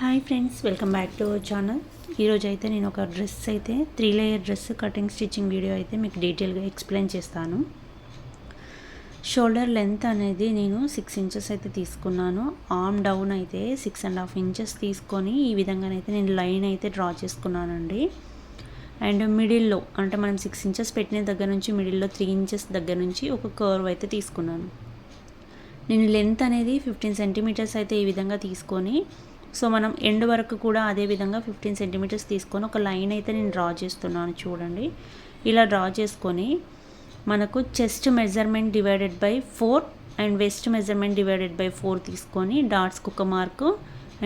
Hi friends welcome back to our channel ఈరోజు అయితే నేను ఒక డ్రెస్ అయితే three layer dress cutting stitching video అయితే మీకు డీటెయిల్గా ఎక్స్ప్లెయిన్ చేస్తాను. షోల్డర్ లెంత్ అనేది నేను సిక్స్ ఇంచెస్ అయితే తీసుకున్నాను. ఆర్మ్ డౌన్ అయితే సిక్స్ అండ్ హాఫ్ ఇంచెస్ తీసుకొని ఈ విధంగానైతే నేను లైన్ అయితే డ్రా చేసుకున్నానండి. అండ్ మిడిల్లో అంటే మనం సిక్స్ ఇంచెస్ పెట్టిన దగ్గర నుంచి మిడిల్లో త్రీ ఇంచెస్ దగ్గర నుంచి ఒక కర్వ్ అయితే తీసుకున్నాను. నేను లెంత్ అనేది ఫిఫ్టీన్ సెంటీమీటర్స్ అయితే ఈ విధంగా తీసుకొని సో మనం ఎండ్ వరకు కూడా అదే విధంగా ఫిఫ్టీన్ సెంటీమీటర్స్ తీసుకొని ఒక లైన్ అయితే నేను డ్రా చేస్తున్నాను చూడండి. ఇలా డ్రా చేసుకొని మనకు chest measurement divided by four and waist measurement divided by four తీసుకొని డాట్స్కి ఒక మార్కు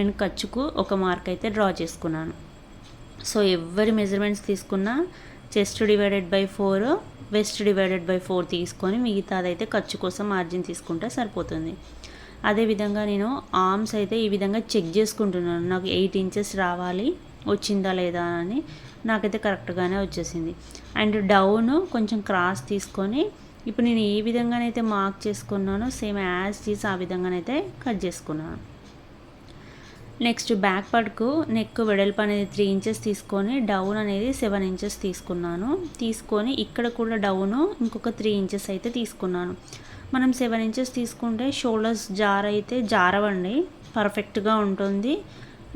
అండ్ ఖర్చుకు ఒక మార్క్ అయితే డ్రా చేసుకున్నాను. సో ఎవరి మెజర్మెంట్స్ తీసుకున్నా chest divided by four waist divided by four తీసుకొని మిగతాదైతే ఖర్చు కోసం మార్జిన్ తీసుకుంటే సరిపోతుంది. అదేవిధంగా నేను ఆర్మ్స్ అయితే ఈ విధంగా చెక్ చేసుకుంటున్నాను. నాకు ఎయిట్ ఇంచెస్ రావాలి వచ్చిందా లేదా అని నాకైతే కరెక్ట్గానే వచ్చేసింది. అండ్ డౌన్ కొంచెం క్రాస్ తీసుకొని ఇప్పుడు నేను ఏ విధంగానైతే మార్క్ చేసుకున్నానో సేమ్ యాజ్ తీసి ఆ విధంగానైతే కట్ చేసుకున్నాను. నెక్స్ట్ బ్యాక్ పార్ట్కు నెక్ వెడల్పు అనేది త్రీ ఇంచెస్ తీసుకొని డౌన్ అనేది సెవెన్ ఇంచెస్ తీసుకున్నాను. తీసుకొని ఇక్కడ కూడా డౌను ఇంకొక త్రీ ఇంచెస్ అయితే తీసుకున్నాను. మనం సెవెన్ ఇంచెస్ తీసుకుంటే షోల్డర్స్ జార్ అయితే జారవండి. పర్ఫెక్ట్గా ఉంటుంది.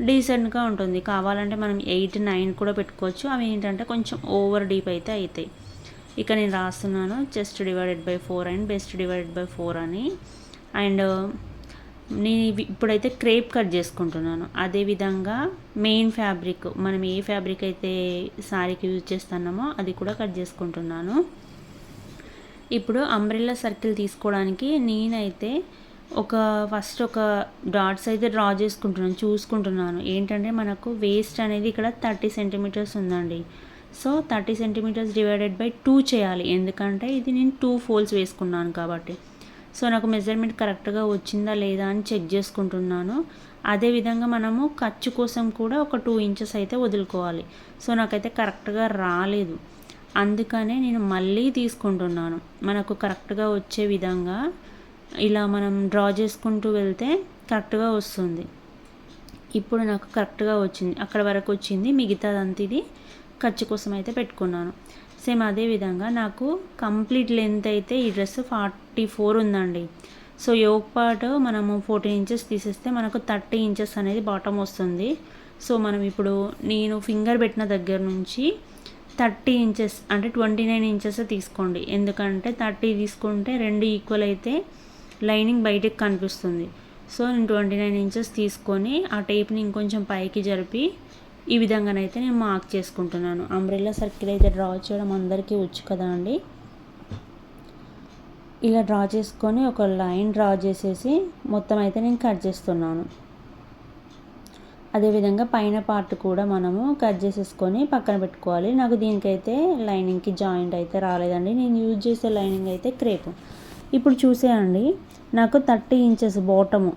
డీసెంట్గా ఉంటుంది. కావాలంటే మనం ఎయిట్ నైన్ కూడా పెట్టుకోవచ్చు. అవి ఏంటంటే కొంచెం ఓవర్ డీప్ అయితే అవుతాయి ఇక నేను రాస్తున్నాను. Chest divided by four and best divided by four అని. అండ్ నేను ఇప్పుడైతే క్రేప్ కట్ చేసుకుంటున్నాను. అదేవిధంగా మెయిన్ ఫ్యాబ్రిక్ మనం ఏ ఫ్యాబ్రిక్ అయితే శారీకి యూజ్ చేస్తున్నామో అది కూడా కట్ చేసుకుంటున్నాను. ఇప్పుడు అంబ్రెల్లా సర్కిల్ తీసుకోవడానికి నేనైతే ఒక ఫస్ట్ ఒక డాట్స్ అయితే డ్రా చేసుకుంటున్నాను చూసుకుంటున్నాను. ఏంటంటే మనకు వేస్ట్ అనేది ఇక్కడ థర్టీ సెంటీమీటర్స్ ఉందండి. So thirty centimetres divided by two చేయాలి. ఎందుకంటే ఇది నేను టూ ఫోల్స్ వేసుకున్నాను కాబట్టి. సో నాకు మెజర్మెంట్ కరెక్ట్గా వచ్చిందా లేదా అని చెక్ చేసుకుంటున్నాను. అదేవిధంగా మనము ఖర్చు కోసం కూడా ఒక టూ ఇంచెస్ అయితే వదులుకోవాలి. సో నాకైతే కరెక్ట్గా రాలేదు. అందుకనే నేను మళ్ళీ తీసుకుంటున్నాను. మనకు కరెక్ట్గా వచ్చే విధంగా ఇలా మనం డ్రా చేసుకుంటూ వెళ్తే కరెక్ట్గా వస్తుంది. ఇప్పుడు నాకు కరెక్ట్గా వచ్చింది. అక్కడ వరకు వచ్చింది. మిగతాదంతా ఇది ఖర్చు కోసం అయితే పెట్టుకున్నాను. సేమ్ అదే విధంగా నాకు కంప్లీట్ లెంత్ అయితే ఈ డ్రెస్ ఫార్టీ ఫోర్ ఉందండి. సో యోగ్ పార్ట్ మనము ఫోర్టీన్ ఇంచెస్ తీసేస్తే మనకు థర్టీ ఇంచెస్ అనేది బాటమ్ వస్తుంది. సో మనం ఇప్పుడు నేను ఫింగర్ పెట్టిన దగ్గర నుంచి థర్టీ ఇంచెస్ అంటే ట్వంటీ నైన్ ఇంచెస్ తీసుకోండి. ఎందుకంటే థర్టీ తీసుకుంటే రెండు ఈక్వల్ అయితే లైనింగ్ బయటకు కనిపిస్తుంది. సో నేను ట్వంటీ నైన్ ఇంచెస్ తీసుకొని ఆ టేప్ని ఇంకొంచెం పైకి జరిపి ఈ విధంగానైతే నేను మార్క్ చేసుకుంటున్నాను. అంబ్రెల్లా సర్కిల్ అయితే డ్రా చేయడం అందరికీ వచ్చు కదా అండి? ఇలా డ్రా చేసుకొని ఒక లైన్ డ్రా చేసేసి మొత్తం అయితే నేను కట్ చేస్తున్నాను. అదేవిధంగా పైన పార్ట్ కూడా మనము కట్ చేసేసుకొని పక్కన పెట్టుకోవాలి. నాకు దీనికైతే లైనింగ్కి జాయింట్ అయితే రాలేదండి. నేను యూజ్ చేసే లైనింగ్ అయితే క్రేపు ఇప్పుడు చూసేయండి. నాకు థర్టీ ఇంచెస్ బాటము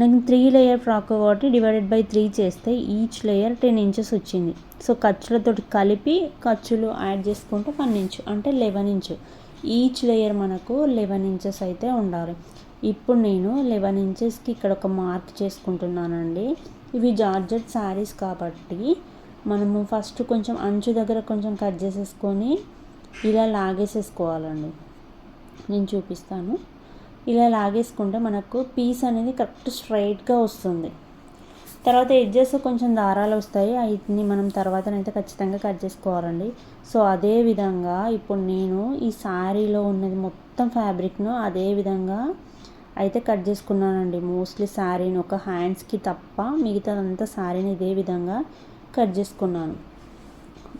నేను త్రీ లేయర్ ఫ్రాక్ కాబట్టి డివైడెడ్ బై త్రీ చేస్తే ఈచ్ లేయర్ టెన్ ఇంచెస్ వచ్చింది. సో ఖర్చులతో కలిపి ఖర్చులు యాడ్ చేసుకుంటే వన్ ఇంచు అంటే లెవెన్ ఇంచు ఈచ్ లేయర్ మనకు లెవెన్ ఇంచెస్ అయితే ఉండాలి. ఇప్పుడు నేను లెవెన్ ఇంచెస్కి ఇక్కడ ఒక మార్క్ చేసుకుంటున్నానండి. ఇవి జార్జెట్ శారీస్ కాబట్టి మనము ఫస్ట్ కొంచెం అంచు దగ్గర కొంచెం కట్ చేసేసుకొని ఇలా లాగేసేసుకోవాలండి. నేను చూపిస్తాను. ఇలా లాగేసుకుంటే మనకు పీస్ అనేది కరెక్ట్ స్ట్రైట్గా వస్తుంది. తర్వాత ఎడ్జెస్ కొంచెం దారాలు వస్తాయి. వీటిని మనం తర్వాతనైతే ఖచ్చితంగా కట్ చేసుకోవాలండి. సో అదే విధంగా ఇప్పుడు నేను ఈ శారీలో ఉన్నది మొత్తం ఫ్యాబ్రిక్ను అదే విధంగా అయితే కట్ చేసుకున్నానండి. మోస్ట్లీ శారీని ఒక హ్యాండ్స్కి తప్ప మిగతాదంతా శారీని ఇదే విధంగా కట్ చేసుకున్నాను.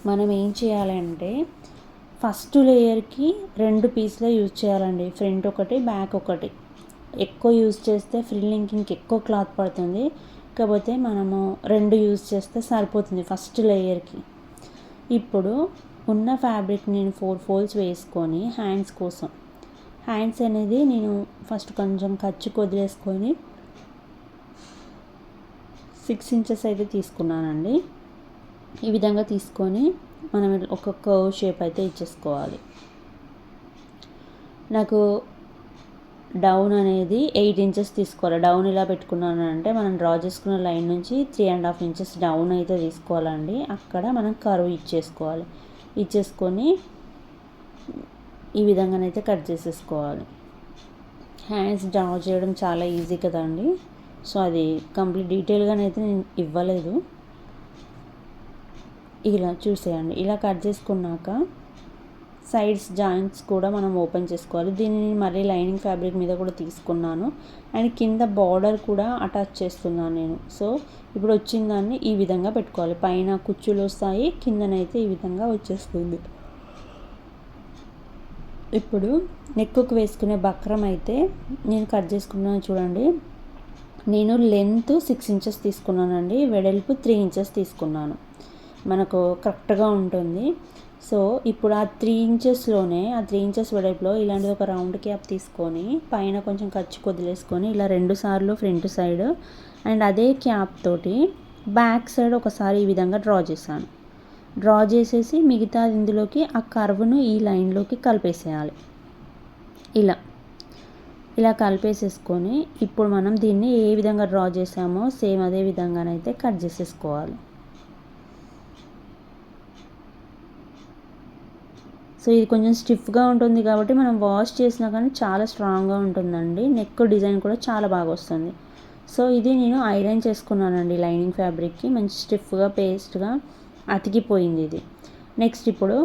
మనం ఏం చేయాలంటే ఫస్ట్ లేయర్కి రెండు పీస్లో యూజ్ చేయాలండి. ఫ్రంట్ ఒకటి బ్యాక్ ఒకటి. ఎక్కువ యూజ్ చేస్తే ఫ్రిల్లింగ్కి ఇంకెక్కువ క్లాత్ పడుతుంది. కాకపోతే మనము రెండు యూజ్ చేస్తే సరిపోతుంది ఫస్ట్ లేయర్కి ఇప్పుడు ఉన్న ఫ్యాబ్రిక్ నేను ఫోర్ ఫోల్స్ వేసుకొని హ్యాండ్స్ కోసం హ్యాండ్స్ అనేది నేను ఫస్ట్ కొంచెం ఖర్చు వదిలేసుకొని సిక్స్ ఇంచెస్ అయితే తీసుకున్నానండి. ఈ విధంగా తీసుకొని మనం ఒక షేప్ అయితే ఇచ్చేసుకోవాలి. నాకు డౌన్ అనేది ఎయిట్ ఇంచెస్ తీసుకోవాలి. డౌన్ ఇలా పెట్టుకున్నాను అంటే మనం డ్రా చేసుకున్న లైన్ నుంచి three and half inches down అయితే తీసుకోవాలండి. అక్కడ మనం కరువు ఇచ్చేసుకోవాలి. ఇచ్చేసుకొని ఈ విధంగానైతే కట్ చేసేసుకోవాలి. హ్యాండ్స్ డ్రా చేయడం చాలా ఈజీ కదండి. సో అది కంప్లీట్ డీటెయిల్గానైతే నేను ఇవ్వలేదు. ఇలా చూసేయండి. ఇలా కట్ చేసుకున్నాక సైడ్స్ జాయింట్స్ కూడా మనం ఓపెన్ చేసుకోవాలి. దీనిని మళ్ళీ లైనింగ్ ఫ్యాబ్రిక్ మీద కూడా తీసుకున్నాను. అండ్ కింద బార్డర్ కూడా అటాచ్ చేస్తున్నాను నేను. సో ఇప్పుడు వచ్చిన దాన్ని ఈ విధంగా పెట్టుకోవాలి. పైన కుచ్చులు వస్తాయి. కిందనైతే ఈ విధంగా వచ్చేస్తుంది. ఇప్పుడు నెక్కుకు వేసుకునే బక్రం అయితే నేను కట్ చేసుకున్నాను చూడండి. నేను లెంత్ సిక్స్ ఇంచెస్ తీసుకున్నానండి. వెడల్పు త్రీ ఇంచెస్ తీసుకున్నాను. మనకు కరెక్ట్గా ఉంటుంది. సో ఇప్పుడు ఆ త్రీ ఇంచెస్లోనే ఆ త్రీ ఇంచెస్ వెడల్పులో ఇలాంటిది ఒక రౌండ్ క్యాప్ తీసుకొని పైన కొంచెం ఖర్చు కొదిలేసుకొని ఇలా రెండు సార్లు ఫ్రంట్ సైడ్ అండ్ అదే క్యాప్ తోటి బ్యాక్ సైడ్ ఒకసారి ఈ విధంగా డ్రా చేశాను. డ్రా చేసేసి మిగతా ఇందులోకి ఆ కర్వ్ను ఈ లైన్లోకి కలిపేసేయాలి. ఇలా. ఇలా కలిపేసేసుకొని ఇప్పుడు మనం దీన్ని ఏ విధంగా డ్రా చేసామో సేమ్ అదే విధంగానైతే కట్ చేసేసుకోవాలి. సో ఇది కొంచెం స్టిఫ్గా ఉంటుంది కాబట్టి మనం వాష్ చేసినా కానీ చాలా స్ట్రాంగ్గా ఉంటుందండి. నెక్ డిజైన్ కూడా చాలా బాగా వస్తుంది. సో ఇది నేను ఐరన్ చేసుకున్నానండి లైనింగ్ ఫ్యాబ్రిక్కి. మంచి స్టిఫ్గా పేస్ట్గా అతికిపోయింది ఇది. నెక్స్ట్ ఇప్పుడు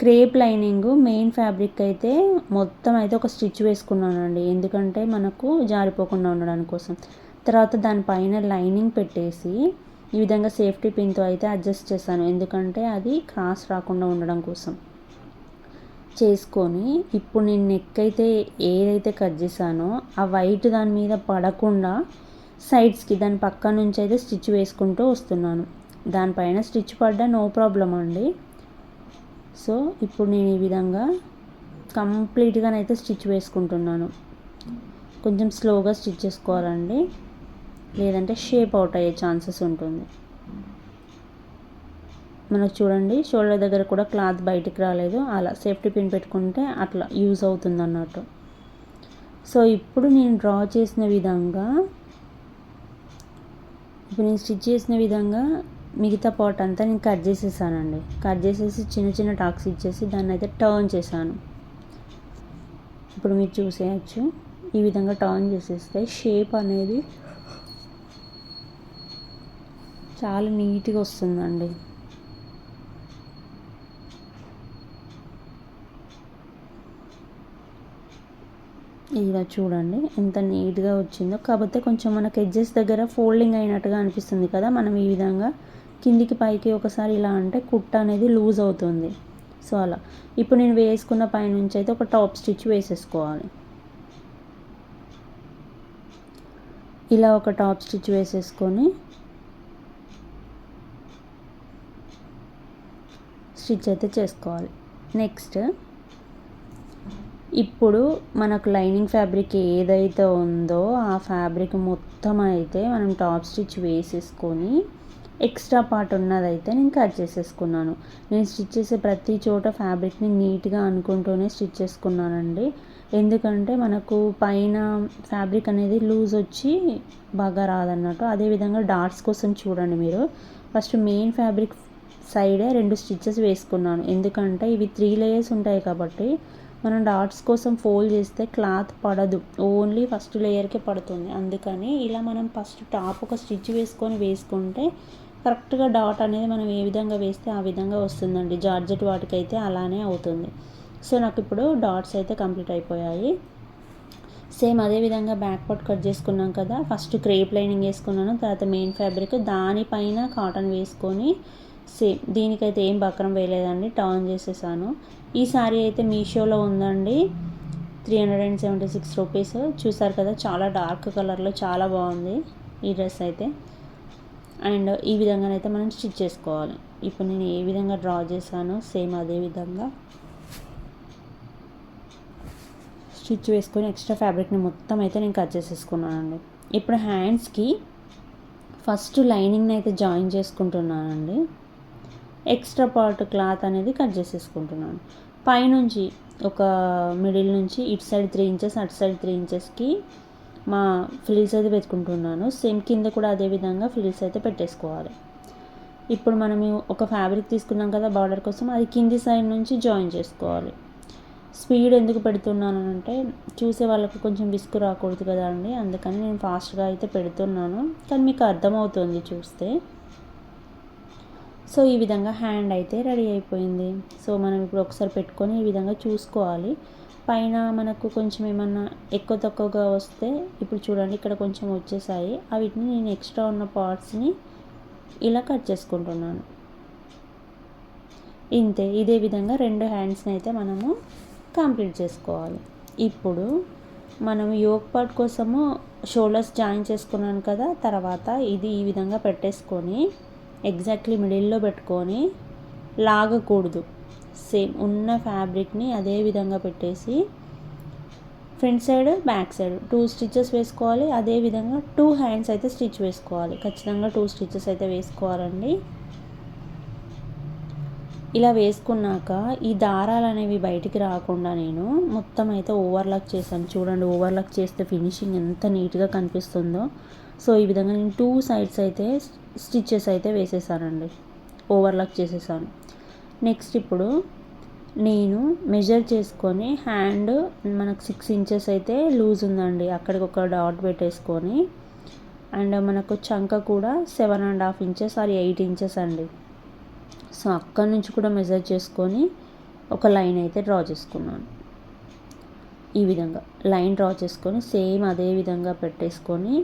క్రేప్ లైనింగ్ మెయిన్ ఫ్యాబ్రిక్ అయితే మొత్తం అయితే ఒక స్టిచ్ వేసుకున్నానండి. ఎందుకంటే మనకు జారిపోకుండా ఉండడానికి కోసం. తర్వాత దానిపైన లైనింగ్ పెట్టేసి ఈ విధంగా సేఫ్టీ పిన్తో అయితే అడ్జస్ట్ చేశాను. ఎందుకంటే అది క్రాస్ రాకుండా ఉండడం కోసం. చేసుకొని ఇప్పుడు నేను నెక్ అయితే ఏదైతే కట్ చేశానో ఆ వైట్ దాని మీద పడకుండా సైడ్స్కి దాని పక్క నుంచి అయితే స్టిచ్ వేసుకుంటూ వస్తున్నాను. దానిపైన స్టిచ్ పడ్డా నో ప్రాబ్లం అండి. సో ఇప్పుడు నేను ఈ విధంగా కంప్లీట్గానైతే స్టిచ్ వేసుకుంటున్నాను. కొంచెం స్లోగా స్టిచ్ చేసుకోవాలండి. లేదంటే షేప్ అవుట్ అయ్యే ఛాన్సెస్ ఉంటుంది. మనకు చూడండి షోల్డర్ దగ్గర కూడా క్లాత్ బయటికి రాలేదు. అలా సేఫ్టీ పిన్ పెట్టుకుంటే అట్లా యూజ్ అవుతుంది అన్నట్టు సో ఇప్పుడు నేను డ్రా చేసిన విధంగా ఇప్పుడు నేను స్టిచ్ చేసిన విధంగా మిగతా పార్ట్ అంతా నేను కట్ చేసేసానండి. కట్ చేసేసి చిన్న చిన్న టాక్స్ ఇచ్చేసి దాన్ని అయితే టర్న్ చేశాను. ఇప్పుడు మీరు చూసేయచ్చు. ఈ విధంగా టర్న్ చేసేస్తే షేప్ అనేది చాలా నీట్గా వస్తుందండి. ఇలా చూడండి. ఎంత నీట్గా వచ్చిందో. కాకపోతే కొంచెం మనకు ఎడ్జెస్ దగ్గర ఫోల్డింగ్ అయినట్టుగా అనిపిస్తుంది కదా. మనం ఈ విధంగా కిందికి పైకి ఒకసారి ఇలా అంటే కుట్ట అనేది లూజ్ అవుతుంది. సో అలా. ఇప్పుడు నేను వేసుకున్న పైనుంచి అయితే ఒక టాప్ స్టిచ్ వేసేసుకోవాలి. ఇలా ఒక టాప్ స్టిచ్ వేసేసుకొని స్టిచ్ అయితే చేసుకోవాలి. నెక్స్ట్ ఇప్పుడు మనకు లైనింగ్ ఫ్యాబ్రిక్ ఏదైతే ఉందో ఆ ఫ్యాబ్రిక్ మొత్తం అయితే మనం టాప్ స్టిచ్ వేసేసుకొని ఎక్స్ట్రా పార్ట్ ఉన్నదైతే నేను కట్ చేసేసుకున్నాను. నేను స్టిచ్ చేసే ప్రతి చోట ఫ్యాబ్రిక్ని నీట్గా అనుకుంటూనే స్టిచ్ చేసుకున్నానండి. ఎందుకంటే మనకు పైన ఫ్యాబ్రిక్ అనేది లూజ్ వచ్చి బాగా రాదన్నట్టు. అదేవిధంగా డాట్స్ కోసం చూడండి మీరు. ఫస్ట్ మెయిన్ ఫ్యాబ్రిక్ సైడే రెండు స్టిచ్చెస్ వేసుకున్నాను. ఎందుకంటే ఇవి త్రీ లేయర్స్ ఉంటాయి కాబట్టి మనం డాట్స్ కోసం ఫోల్డ్ చేస్తే క్లాత్ పడదు. ఓన్లీ ఫస్ట్ లేయర్కే పడుతుంది. అందుకని ఇలా మనం ఫస్ట్ టాప్ ఒక స్టిచ్ వేసుకొని వేసుకుంటే కరెక్ట్గా డాట్ అనేది మనం ఏ విధంగా వేస్తే ఆ విధంగా వస్తుందండి. జార్జెట్ వాటికైతే అలానే అవుతుంది. సో నాకు ఇప్పుడు డాట్స్ అయితే కంప్లీట్ అయిపోయాయి. సేమ్ అదే విధంగా బ్యాక్ పార్ట్ కట్ చేసుకున్నాం కదా ఫస్ట్ క్రేప్ లైనింగ్ వేసుకున్నాను తర్వాత మెయిన్ ఫ్యాబ్రిక్. దానిపైన కాటన్ వేసుకొని సేమ్ దీనికైతే ఏం బక్రం వేయలేదండి టర్న్ చేసేసాను. ఈ శారీ అయితే మీషోలో ఉందండి. Three hundred and seventy six rupees. చూసారు కదా చాలా డార్క్ కలర్లో చాలా బాగుంది ఈ డ్రెస్ అయితే. అండ్ ఈ విధంగానైతే మనం స్టిచ్ చేసుకోవాలి. ఇప్పుడు నేను ఏ విధంగా డ్రా చేశానో సేమ్ అదే విధంగా స్టిచ్ వేసుకొని ఎక్స్ట్రా ఫ్యాబ్రిక్ని మొత్తం అయితే నేను కట్ చేసేసుకున్నానండి. ఇప్పుడు హ్యాండ్స్కి ఫస్ట్ లైనింగ్ని అయితే జాయిన్ చేసుకుంటున్నానండి. ఎక్స్ట్రా పార్ట్ క్లాత్ అనేది కట్ చేసేసుకుంటున్నాను. పైనుంచి ఒక మిడిల్ నుంచి ఇటు సైడ్ త్రీ ఇంచెస్ అటు సైడ్ త్రీ ఇంచెస్కి మా ఫ్రిల్స్ అయితే పెట్టుకుంటున్నాను. సేమ్ కింద కూడా అదే విధంగా ఫ్రిల్స్ అయితే పెట్టేసుకోవాలి. ఇప్పుడు మనం ఒక ఫ్యాబ్రిక్ తీసుకున్నాం కదా బార్డర్ కోసం అది కింది సైడ్ నుంచి జాయిన్ చేసుకోవాలి. స్పీడ్ ఎందుకు పెడుతున్నాను అంటే చూసే వాళ్ళకు కొంచెం విసుగు రాకూడదు కదా అండి. అందుకని నేను ఫాస్ట్గా అయితే పెడుతున్నాను. కానీ మీకు అర్థమవుతుంది చూస్తే. సో ఈ విధంగా హ్యాండ్ అయితే రెడీ అయిపోయింది. సో మనం ఇప్పుడు ఒకసారి పెట్టుకొని ఈ విధంగా చూసుకోవాలి. పైన మనకు కొంచెం ఏమన్నా ఎక్కువ తక్కువగా వస్తే ఇప్పుడు చూడండి ఇక్కడ కొంచెం వచ్చేసాయి. వీటిని నేను ఎక్స్ట్రా ఉన్న పార్ట్స్ని ఇలా కట్ చేసుకుంటున్నాను. ఇంతే ఇదే విధంగా రెండు హ్యాండ్స్ని అయితే మనము కంప్లీట్ చేసుకోవాలి. ఇప్పుడు మనం యోగ్ పార్ట్ కోసము షోల్డర్స్ జాయిన్ చేసుకున్నాను కదా తర్వాత ఇది ఈ విధంగా పెట్టేసుకొని ఎగ్జాక్ట్లీ మిడిల్లో పెట్టుకొని లాగకూడదు. సేమ్ ఉన్న ఫ్యాబ్రిక్ని అదే విధంగా పెట్టేసి front side back side two stitches వేసుకోవాలి. అదే విధంగా టూ హ్యాండ్స్ అయితే స్టిచ్ వేసుకోవాలి. ఖచ్చితంగా టూ స్టిచెస్ అయితే వేసుకోవాలండి. ఇలా వేసుకున్నాక ఈ దారాలు అనేవి బయటికి రాకుండా నేను మొత్తం అయితే ఓవర్లాక్ చేశాను. చూడండి ఓవర్లాక్ చేస్తే ఫినిషింగ్ ఎంత నీట్గా కనిపిస్తుందో. సో ఈ విధంగా నేను టూ సైడ్స్ అయితే స్టిచ్చెస్ అయితే వేసేసానండి. ఓవర్లాక్ చేసేసాను. నెక్స్ట్ ఇప్పుడు నేను మెజర్ చేసుకొని హ్యాండ్ మనకు సిక్స్ ఇంచెస్ అయితే లూజ్ ఉందండి. అక్కడికి ఒక డాట్ పెట్టేసుకొని అండ్ మనకు చంక కూడా seven and half inches or eight inches అండి. సో అక్కడి నుంచి కూడా మెజర్ చేసుకొని ఒక లైన్ అయితే డ్రా చేసుకున్నాను. ఈ విధంగా లైన్ డ్రా చేసుకొని సేమ్ అదే విధంగా పెట్టేసుకొని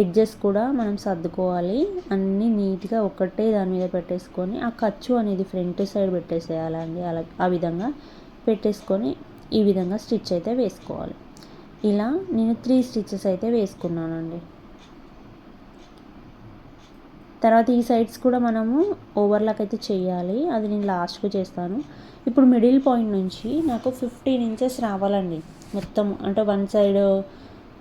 ఎడ్జెస్ కూడా మనం సర్దుకోవాలి. అన్నీ నీట్గా ఒకటే దాని మీద పెట్టేసుకొని ఆ ఖర్చు అనేది ఫ్రంట్ సైడ్ పెట్టేసేయాలండి. అలా ఆ విధంగా పెట్టేసుకొని ఈ విధంగా స్టిచ్ అయితే వేసుకోవాలి. ఇలా నేను త్రీ స్టిచ్చెస్ అయితే వేసుకున్నానండి. తర్వాత ఈ సైడ్స్ కూడా మనము ఓవర్లాక్ అయితే చేయాలి. అది నేను లాస్ట్కు చేస్తాను. ఇప్పుడు మిడిల్ పాయింట్ నుంచి నాకు ఫిఫ్టీన్ ఇంచెస్ రావాలండి. మొత్తం అంటే వన్ సైడ్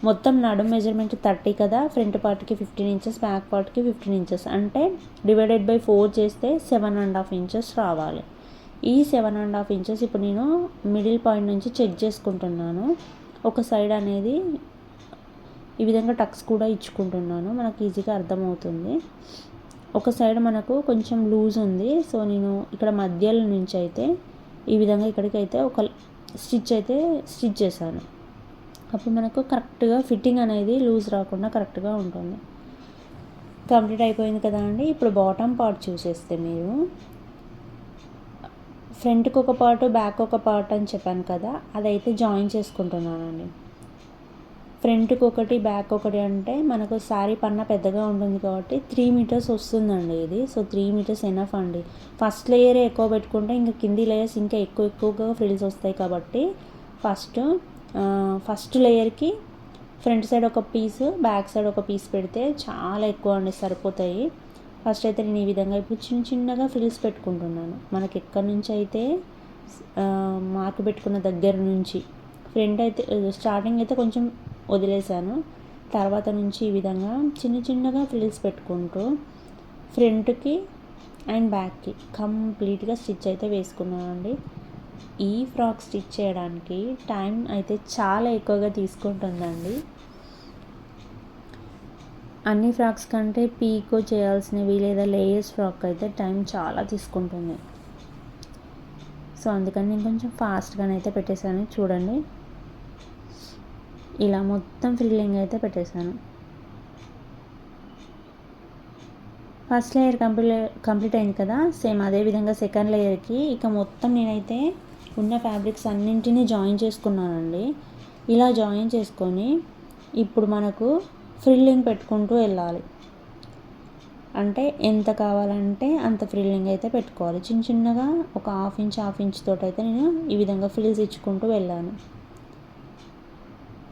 మొత్తం నడుం మెజర్మెంట్ థర్టీ కదా ఫ్రంట్ పార్ట్కి ఫిఫ్టీన్ ఇంచెస్ బ్యాక్ పార్ట్కి ఫిఫ్టీన్ ఇంచెస్ అంటే డివైడెడ్ బై ఫోర్ చేస్తే సెవెన్ అండ్ హాఫ్ ఇంచెస్ రావాలి. ఈ సెవెన్ అండ్ హాఫ్ ఇంచెస్ ఇప్పుడు నేను మిడిల్ పాయింట్ నుంచి చెక్ చేసుకుంటున్నాను. ఒక సైడ్ అనేది ఈ విధంగా టక్స్ కూడా ఇచ్చుకుంటున్నాను. మనకు ఈజీగా అర్థమవుతుంది. ఒక సైడ్ మనకు కొంచెం లూజ్ ఉంది. సో నేను ఇక్కడ మధ్యలో నుంచి అయితే ఈ విధంగా ఇక్కడికైతే ఒక స్టిచ్ అయితే స్టిచ్ చేశాను. అప్పుడు మనకు కరెక్ట్గా ఫిట్టింగ్ అనేది లూజ్ రాకుండా కరెక్ట్గా ఉంటుంది. కంప్లీట్ అయిపోయింది కదా అండి? ఇప్పుడు బాటమ్ పార్ట్ చూసేస్తే మీరు. ఫ్రంట్కి ఒక పార్ట్ బ్యాక్ ఒక పార్ట్ అని చెప్పాను కదా అదైతే జాయిన్ చేసుకుంటున్నానండి. ఫ్రంట్కి ఒకటి బ్యాక్ ఒకటి అంటే మనకు శారీ పన్న పెద్దగా ఉంటుంది కాబట్టి త్రీ మీటర్స్ వస్తుందండి ఇది. సో త్రీ మీటర్స్ ఎనఫ్ అండి. ఫస్ట్ లేయరే ఎక్కువ పెట్టుకుంటే ఇంకా కింది లేయర్స్ ఇంకా ఎక్కువ ఎక్కువగా ఫ్రిల్స్ వస్తాయి కాబట్టి ఫస్ట్ ఫస్ట్ లేయర్కి ఫ్రంట్ సైడ్ ఒక పీస్ బ్యాక్ సైడ్ ఒక పీస్ పెడితే చాలా ఎక్కువ అండి సరిపోతాయి. ఫస్ట్ అయితే నేను ఈ విధంగా ఇప్పుడు చిన్న చిన్నగా ఫ్రిల్స్ పెట్టుకుంటున్నాను. మనకి ఎక్కడి నుంచి అయితే మార్క్ పెట్టుకున్న దగ్గర నుంచి. ఫ్రంట్ అయితే స్టార్టింగ్ అయితే కొంచెం వదిలేశాను. తర్వాత నుంచి ఈ విధంగా చిన్న చిన్నగా ఫ్రిల్స్ పెట్టుకుంటూ ఫ్రంట్కి అండ్ బ్యాక్కి కంప్లీట్గా స్టిచ్ అయితే వేసుకున్నానండి. ఈ ఫ్రాక్ స్టిచ్ చేయడానికి టైం అయితే చాలా ఎక్కువగా తీసుకుంటుందండి. అన్ని ఫ్రాక్స్ కంటే పీకో చేయాల్సినవి లేదా లేయర్స్ ఫ్రాక్ అయితే టైం చాలా తీసుకుంటుంది. సో అందుకని నేను కొంచెం ఫాస్ట్గానే అయితే పెట్టేశాను. చూడండి. ఇలా మొత్తం ఫ్రిల్లింగ్ అయితే పెట్టేశాను. ఫస్ట్ లేయర్ కంప్లీట్ కంప్లీట్ అయింది కదా? సేమ్ అదే విధంగా సెకండ్ లేయర్కి. ఇక మొత్తం నేనైతే ఉన్న ఫ్యాబ్రిక్స్ అన్నింటినీ జాయిన్ చేసుకున్నానండి. ఇలా జాయిన్ చేసుకొని ఇప్పుడు మనకు ఫ్రిల్లింగ్ పెట్టుకుంటూ వెళ్ళాలి. అంటే ఎంత కావాలంటే అంత ఫ్రిల్లింగ్ అయితే పెట్టుకోవాలి. చిన్న చిన్నగా ఒక హాఫ్ ఇంచ్ హాఫ్ ఇంచ్ తోటి అయితే నేను ఈ విధంగా ఫ్రిల్స్ ఇచ్చుకుంటూ వెళ్ళాను.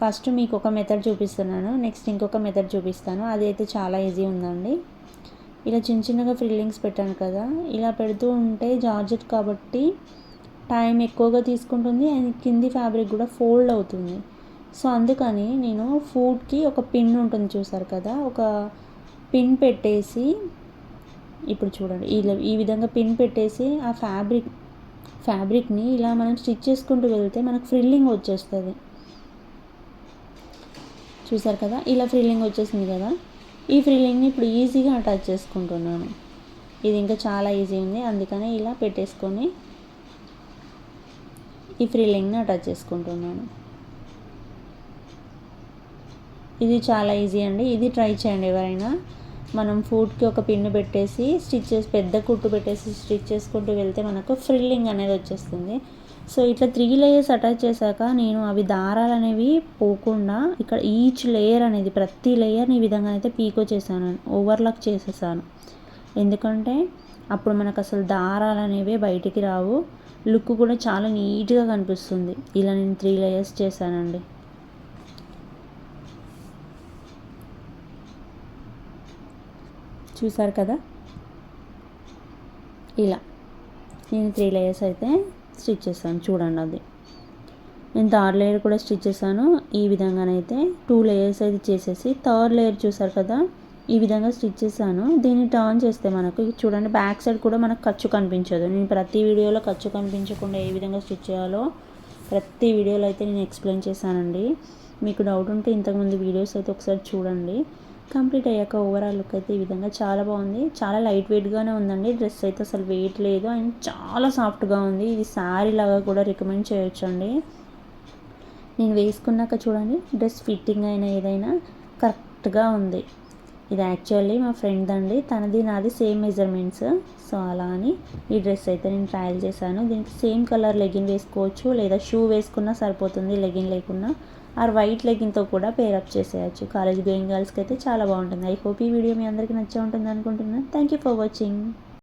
ఫస్ట్ మీకు ఒక మెథడ్ చూపిస్తున్నాను. నెక్స్ట్ ఇంకొక మెథడ్ చూపిస్తాను. అది అయితే చాలా ఈజీ ఉందండి. ఇలా చిన్న చిన్నగా ఫ్రిల్లింగ్స్ పెట్టాను కదా. ఇలా పెడుతూ ఉంటే జార్జెట్ కాబట్టి టైం ఎక్కువగా తీసుకుంటుంది అండ్ కింది ఫ్యాబ్రిక్ కూడా ఫోల్డ్ అవుతుంది. సో అందుకని నేను ఫుడ్కి ఒక పిన్ ఉంటుంది చూసారు కదా ఒక పిన్ పెట్టేసి ఇప్పుడు చూడండి ఇలా ఈ విధంగా పిన్ పెట్టేసి ఆ ఫ్యాబ్రిక్ ఫ్యాబ్రిక్ని ఇలా మనం స్టిచ్ చేసుకుంటూ వెళ్తే మనకు ఫ్రిల్లింగ్ వచ్చేస్తుంది. చూసారు కదా ఇలా ఫ్రిల్లింగ్ వచ్చేసింది కదా. ఈ ఫ్రిల్లింగ్ని ఇప్పుడు ఈజీగా అటాచ్ చేసుకుంటున్నాను. ఇది ఇంకా చాలా ఈజీ ఉంది అందుకనే ఇలా పెట్టేసుకొని ఈ ఫ్రిల్లింగ్ని అటాచ్ చేసుకుంటున్నాను. ఇది చాలా ఈజీ అండి. ఇది ట్రై చేయండి ఎవరైనా. మనం ఫుడ్కి ఒక పిన్ను పెట్టేసి స్టిచ్ చేసి పెద్ద కుట్టు పెట్టేసి స్టిచ్ చేసుకుంటూ వెళ్తే మనకు ఫ్రిల్లింగ్ అనేది వచ్చేస్తుంది. సో ఇట్లా త్రీ లేయర్స్ అటాచ్ చేశాక నేను అవి దారాలు అనేవి పోకుండా ఇక్కడ ఈచ్ లేయర్ అనేది ప్రతి లేయర్ని ఈ విధంగా అయితే పీకో చేశాను. ఓవర్లాక్ చేసేసాను. ఎందుకంటే అప్పుడు మనకు అసలు దారాలు అనేవి బయటికి రావు. లుక్ కూడా చాలా నీట్గా కనిపిస్తుంది. ఇలా నేను త్రీ లేయర్స్ చేశానండి. చూసారు కదా? ఇలా. నేను త్రీ లేయర్స్ అయితే స్టిచ్ చేశాను. చూడండి అది. నేను థర్డ్ లేయర్ కూడా స్టిచ్ చేశాను. ఈ విధంగానైతే టూ లేయర్స్ అయితే చేసేసి థర్డ్ లేయర్ చూసారు కదా? ఈ విధంగా స్టిచ్ చేశాను. దీన్ని టర్న్ చేస్తే మనకు చూడండి బ్యాక్ సైడ్ కూడా మనకు ఖర్చు కనిపించదు. నేను ప్రతి వీడియోలో ఖర్చు కనిపించకుండా ఏ విధంగా స్టిచ్ చేయాలో ప్రతి వీడియోలో అయితే నేను ఎక్స్ప్లెయిన్ చేశానండి. మీకు డౌట్ ఉంటే ఇంతకుముందు వీడియోస్ అయితే ఒకసారి చూడండి. కంప్లీట్ అయ్యాక ఓవరాల్ లుక్ అయితే ఈ విధంగా చాలా బాగుంది. చాలా లైట్ వెయిట్గానే ఉందండి. డ్రెస్ అయితే అసలు వెయిట్ లేదు అండ్ చాలా సాఫ్ట్గా ఉంది. ఇది శారీ లాగా కూడా రికమెండ్ చేయొచ్చు అండి నేను వేసుకున్నాక చూడండి డ్రెస్ ఫిట్టింగ్ అయినా ఏదైనా కరెక్ట్గా ఉంది. ఇది యాక్చువల్లీ మా ఫ్రెండ్ అండి. తనది నాది సేమ్ మెజర్మెంట్స్ సో అలా అని ఈ డ్రెస్ అయితే నేను ట్రయల్ చేశాను. దీనికి సేమ్ కలర్ లెగిన్ వేసుకోవచ్చు. లేదా షూ వేసుకున్నా సరిపోతుంది లెగిన్ లేకున్నా. ఆర్ వైట్ లెగిన్తో కూడా పేరప్ చేసేయచ్చు. కాలేజ్ గోయింగ్ గర్ల్స్కి అయితే చాలా బాగుంటుంది. ఐ హోప్ ఈ వీడియో మీ అందరికీ నచ్చే ఉంటుంది అనుకుంటున్నాను థ్యాంక్ యూ ఫర్ వాచింగ్